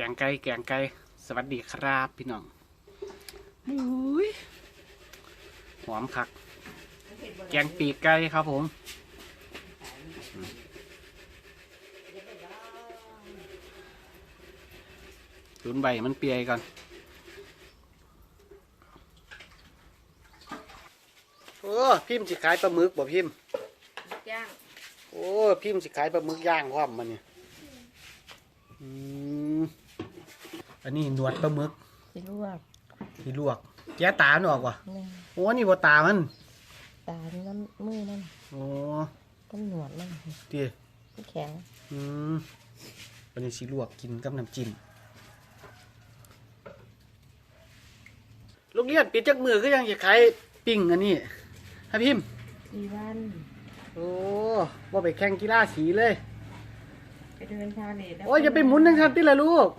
แกงไก่แกงไก่สวัสดีครับพี่น้องอุ้ยหอมคัก แกงปีกไก่ครับผมอืมตุนใบมันเปียก่อนโอ้พิมพ์สิขายปลาหมึกบ่พิมพ์ย่าง โอ้พิมพ์สิขายปลาหมึกย่างพร้อมมันเนี่ยอืม อันนี้หนวดปลาหมึกสิลวกที่ลวกแกะตามันออกว่ะนี่โอ้นี่บ่ตามันตานี่น้ำมือนั่นโอ้ต้นหนวดนั่นดีที่แข็งอืมวันนี้สิลวกกินกับน้ำจิ้มโรงเรียนปิดจักมือก็ยังจะขายปิ้งอันนี้ฮะพิมพ์สี่วันโอ้บ่ไปแข่งกีฬาสีเลย ไปเดินพาเลทโอ้ยอย่าไปหมุนทั้งทันติละลูก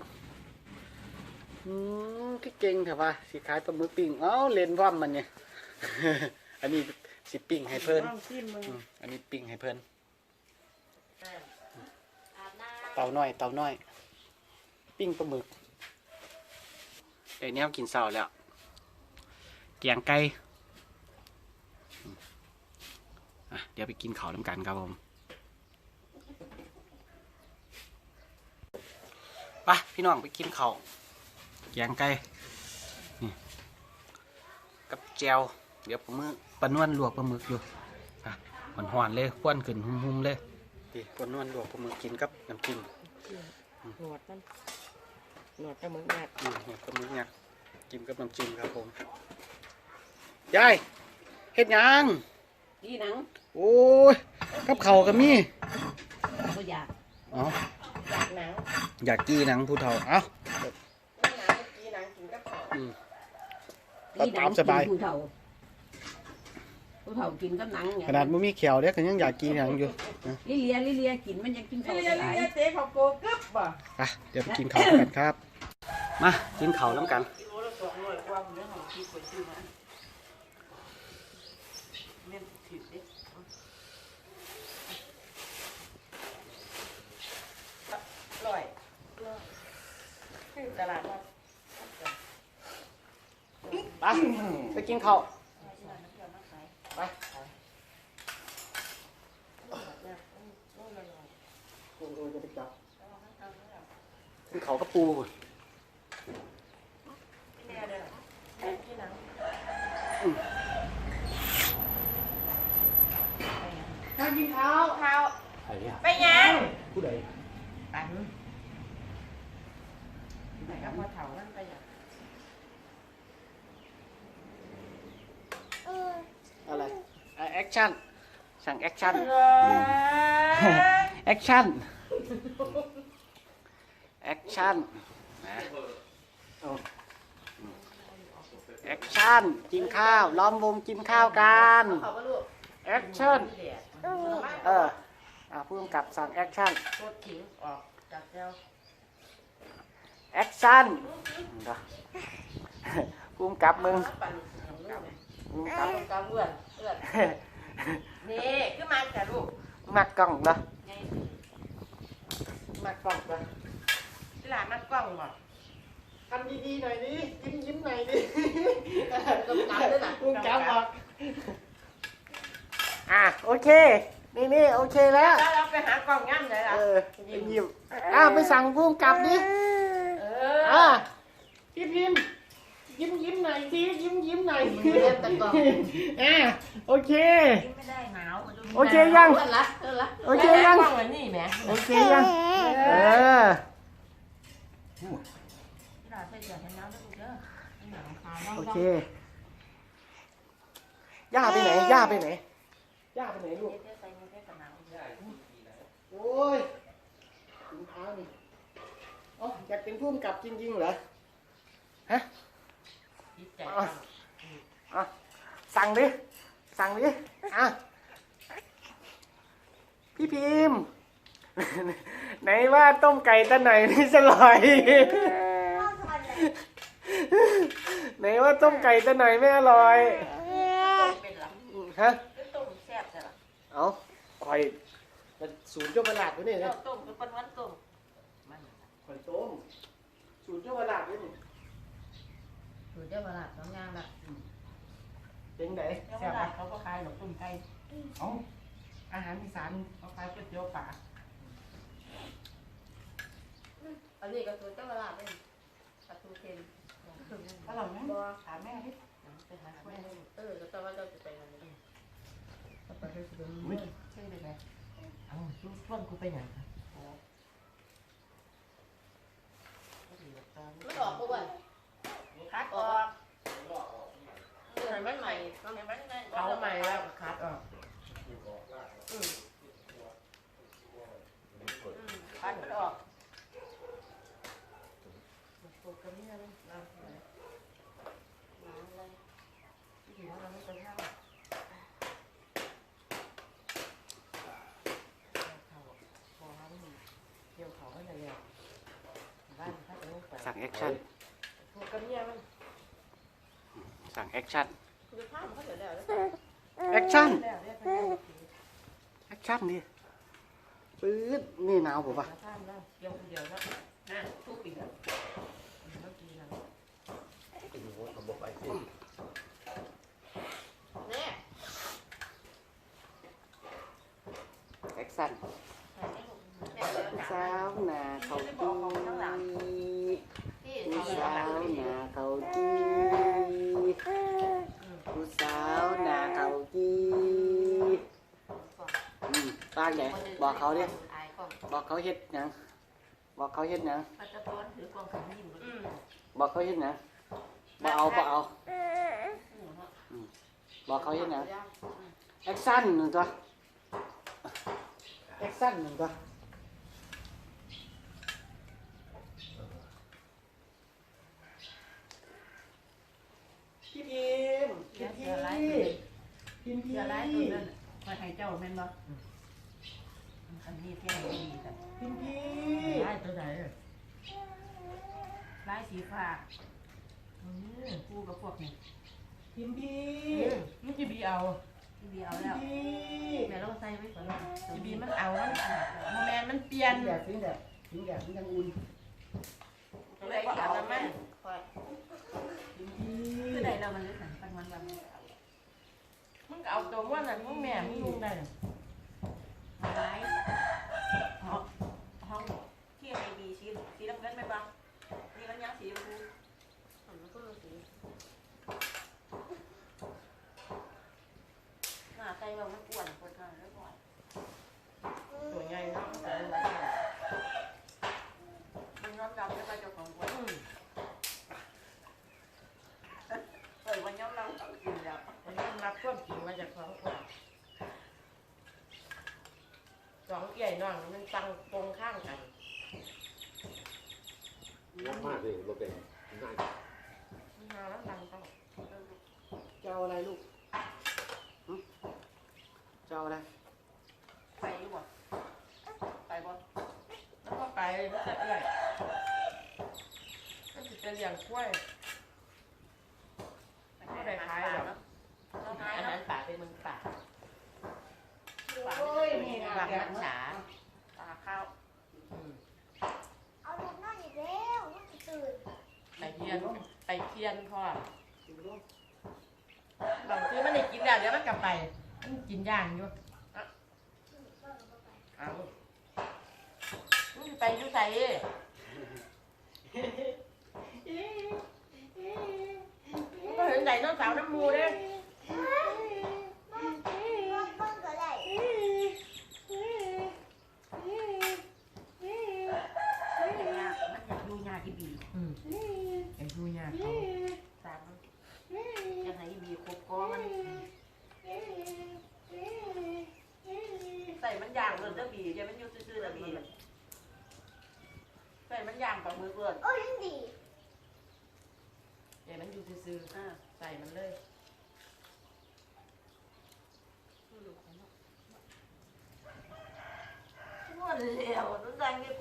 อืมที่เก่งเถอะวะสิขายปลาหมึกปิ้งเอ้าเล่นว่อมมันเนี่ย อันนี้สิปิ้งให้เพิ่น ลองชิมมึงอืมอันนี้ปิ้งให้เพิ่นเต่าน้อย เต่าน้อย ปิ้งปลาหมึกไอ้แนวกินเสาแล้วเกียงไก่อืมอะเดี๋ยวไปกินข้าวน้ำกันครับผมไปพี่น้องไปกินข้าว แกงไก่นี่กับแจวเดี๋ยวปลาหมึกปลานวลลวกปลาหมึกอยู่อะหวานๆเลยควนขึ้นหุ่มๆเลยดีปลานวลลวกปลาหมึกกินกับน้ำจิ้มหนวดมันหนวดปลาหมึกแดดอืมนี่ปลาหมึกเนี่ยกินกับน้ำจิ้มครับผมยายเฮ็ดหยังดีหนังโอ้ยกับข้าวก็มีก็อยากเอ๋ออยากหนังอยากกี้หนังผู้เฒ่าเอ้า ไม่หนังกีหนังกินกับข้าว อืมดีหนัตางมสบายกินผู้เฒ่าผู้เฒ่ากินกับหนังไงขนาดบ่มีเขียวเด้ก็ยังอยากกี้หนังอยู่ลิเลียลิเลียกินมันยังกินข้าวเรียนหลายเรียนเจ๊เขาโกกึบบ่ไปเดี๋ยวไปกินข้าวกันครับ มากินข้าวน้ำกันกิโลละสองร้อยกว่าผมเรื่องของที่คนซื้อมาเม่นผิดเด้ร้อยคือตลาดว่า ไปไปกินข้าวไปกินข้าวกับปูก่อนที่เนี่ยเด้อที่หนังถ้ากินข้าวข้าวใครอะไปยังผู้ใดปันไปกับพ่อเฒ่านั่นไปยัง อะไรแอ คชั่น สั่งแอคชั่น แอคชั่น แอคชั่นนะแอคชั่น กินข้าว ล้อมวงกินข้าวกันเขาก็ลูกแอคชั่นแดดเอออ่าผู้กำกับสั่งแอคชั่นโคตรขิงออกจากเจ้าแอคชั่นผู้กำกับมึงปั่นของลูกผู้กำกกับำกำเอื้อนเอื้อน นี่ขึ้นมาจ้ะลูกมักกล้องเนาะมากล้องจ้ะที่หลานมากล้องบ่ทำดีๆหน่อยดิยิ้มยิ้มหน่อยดิกำกับด้วยนะผู้กำกับบอกอะโอเคนี่นี่โอเคแล้วแล้วเราไปหากล้องงั้นเลยล่ะเออยิ้มอะไปสั่งผู้กำกับดิเออะอพี่พิมพ์ ยิ้มยิ้มหน่อยสิยิ้มยิ้มหน่อยมึงเล่นตะกล้องอะโอเค ไม่ได้หนาวโอเคยังเอื้อนละเอื้อนละโอเคยังกล้องอันนี้แหมโอเคยังเออที่หลานใส่เสื้อแขนยาวด้วยลูกเด้อให้หนังคาล่องโอๆเคย่าไปไหนย่าไปไหนย่าไปไหนลูกเดี๋ยวใส่มือแค่กับหนังโอ้ยถุงเท้านี่อ๋ออยากเป็นผู้กำกับจริงๆเหรอฮะจิต ใจอะอะสั่งดิ สั่งดิ อะ พี่พิมพ์ ไหนว่าต้มไก่ตะไหนนี่สลอย ไหนว่าต้มไก่ตะไหนไม่อร่อยต้มเป็นหลังฮะ ต้มแซ่บใช่หรอเอาคอยมันศูนย์ยกกระดาษไว้นี่เจ้านะต้มกับปนวันต้มมันคอยต้มสูตรเจ้าบาลาดด้วยนี่สูตร เจ้าบาลาดสองอย่างละเป็นไงเจ้าแซ่บหปะลาดเขาก็ขายดอกต้มไก่เอ้าอาหารอีสานเขาขายก๋วยเตี๋ยวป่าอันนี้ก็สูตรเจ้าบาลาดเป็นปลาทูเค็มอร่อยไหมถามแม่ดิไปหาแม่เออก็ต้องว่าเราจะไปวันนี้ก็ไปให้คุณใช่เลยไหมเอาชวนกูไปอย่างครับ มันออกปุ๊บอะ คัด อ อ อ อก ก เออมัน ใหม่มันใหม่เขาใหม่แล้วคัดออกอืมคัดออกปลูกกันนี่นะนะน้ำเลยที่ถือว่าเราไม่ต้องห้าเขาพอเขาเกี่ยวเขาก็จะเรียบ้านคัดเอวไปสั่งแอคชั่นปลูกกันเนี่ยมันสั่งแอคชั่น คือผ้ามันก็เสร็จแล้วแล้วแอคชั่นแล้วเรียกไปแล้วแอคชั่นดิปื๊ดนี่หนาวผมปะท่านแล้วเกี่ยวคนเดียวแล้วนะทุกปีแล้วเมื่อกี้นะเนี่ยแอคชั่นเนี่ยเดี๋ยวสาวนาเขาดี ที่ ผู้ เขา สาวนาเขาดีผู้สาวนาเขาดีอืมปากไหนบอกเขาดิอายกล้องบอกเขาเฮ็ดหยังบอกเขาเฮ็ดหยังปัจจุบันถือกล้องขันยิ้มอืมบอกเขาเฮ็ดหยังบ่เอาบ่เอาบอกเขาเฮ็ดหยังแอคชั่นหนึ่งตัวแอคชั่นหนึ่งตัวพี่พิมพ์เดี๋พี่ยวพิเดี๋ยวไล่ตัวมพ์พิมพ์พี่เดี๋ยวไล่ตัวนั้นคอยให้เจ้าแม่นบ่อันนี้เที่ยง ดีแต่พิมพ์พี่ไล่ตัวไหนไล่สีฟ้าคู่กับพวกนี้พิมพ์พี่มันจะบีเอาที่เดียวพิแล้มวพ์พี่แม่เราใส่ไว้ก่อนจะบีมันเอามันโมแมนมันเปลี่ยนสีแดดสีแดดสีแดดมันยังอุ่นเลยก็เอาน้ำมันคอยพิมพ์พี่คือใดเรามันเลยสั่งปันวันวันมึงก็เอาตัวว่านั่นมึงแม่มึงลุงได้ไล่ห้องห้องที่ไอบีสีสีน้ำเงินไหมบ้างนี่มันยังสีชมพูมันก็สีหน้า ใจเรามันอ้วนปวดขาแล้วก่อนตัวใหญ่เนาะมันย้อมดำแล้วก็เจ้าของคนเออวันย้อมเราต้องกินแล้วมันยอมรับความจริงมาจากเขาสองใหญ่น้องมันตั้งตรงข้างกันยักมากเลยรถเองง่ายมันมาแล้วตั้งต้องจะเอาอะไรลูกหึจะ เอาอะไรไปอยู่บ่ไปบ่แล้วก็ไปมันจะเอื่อยก็จะเลี้ยงกล้วยก็ได้ขายแล้วต้องขายอาหาแล้รป่าเป็นมึงป่าโอ้ยนี่นะหลังมันฉาตาข้าวอืมเอาลูกนอนอีกแล้วลูกจะตื่นไปเทียนไปเทียนพ่อเราซื้อมันได้กินแล้วเดี๋ยวมันกลับไปมัน กินย่างอยู่เอามึงสิไปอยู่ใส่มึงก็เห็นไดโนเสาร์น้ำมูเด้ รอบต้นก็ได้ มันยากมันอยากดูยาที่บี อืมไอ้ดูย่างเขา สามมันอยากให้บีครบคอมันใส่มันย่างเลยจะบีจะมันอยู่ซื่อๆละบีใส่มันย่างกับมือเกินโอ้ยยังดีเดี๋ยวมันอยู่ซื่ออ่าๆใส่มันเลยนวดเร็วต้องใส่เงี้ยกูมันต้องไป